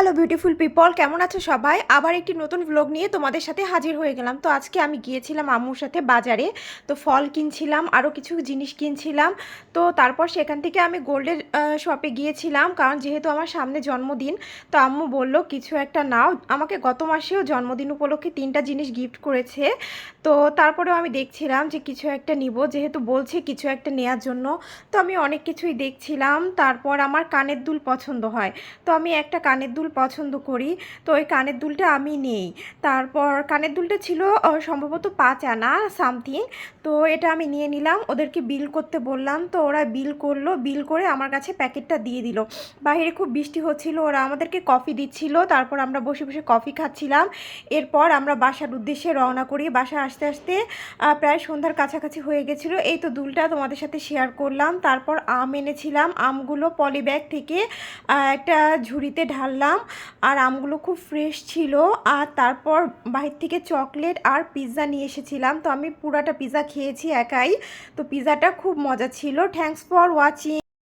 Hello beautiful people কেমন আছো সবাই? আবার একটি নতুন ভ্লগ নিয়ে তোমাদের সাথে হাজির হয়ে গেলাম। তো আজকে আমি গিয়েছিলাম আম্মুর সাথে বাজারে। তো ফল কিনছিলাম আরও কিছু জিনিস কিনছিলাম। তো তারপর সেখান থেকে আমি গোল্ডের শপে গিয়েছিলাম, কারণ যেহেতু আমার সামনে জন্মদিন, তো আম্মু বলল, কিছু একটা নাও। আমাকে গত মাসেও জন্মদিন উপলক্ষে তিনটা জিনিস গিফট করেছে। তো তারপরেও আমি দেখছিলাম যে কিছু একটা নিব, যেহেতু বলছে কিছু একটা নেয়ার জন্য। তো আমি অনেক কিছুই দেখছিলাম। তারপর আমার কানের দুল পছন্দ হয়। তো আমি একটা কানের দুল পছন্দ করি। তো ওই কানের দুলটা আমি নেই। তারপর কানের দুলটা ছিল সম্ভবত পাঁচ আনা, সামথিং। তো এটা আমি নিয়ে নিলাম। ওদেরকে বিল করতে বললাম। তো ওরা বিল করল। বিল করে আমার কাছে প্যাকেটটা দিয়ে দিল। বাইরে খুব বৃষ্টি হচ্ছিল। ওরা আমাদেরকে কফি দিচ্ছিল। তারপর আমরা বসে বসে কফি খাচ্ছিলাম। এরপর আমরা বাসার উদ্দেশ্যে রওনা করি। বাসা আসতে আসতে প্রায় সন্ধ্যার কাছাকাছি হয়ে গেছিল। এই তো দুলটা তোমাদের সাথে শেয়ার করলাম। তারপর আম এনেছিলাম। আমগুলো পলি ব্যাগ থেকে একটা ঝুড়িতে ঢাললাম। আর আমগুলো খুব ফ্রেশ ছিল। আর তারপর বাহির থেকে চকলেট আর পিৎজা নিয়ে এসেছিলাম। তো আমি পুরাটা পিৎজা খেয়েছি একাই। তো পিৎজাটা খুব মজা ছিল। Thanks for watching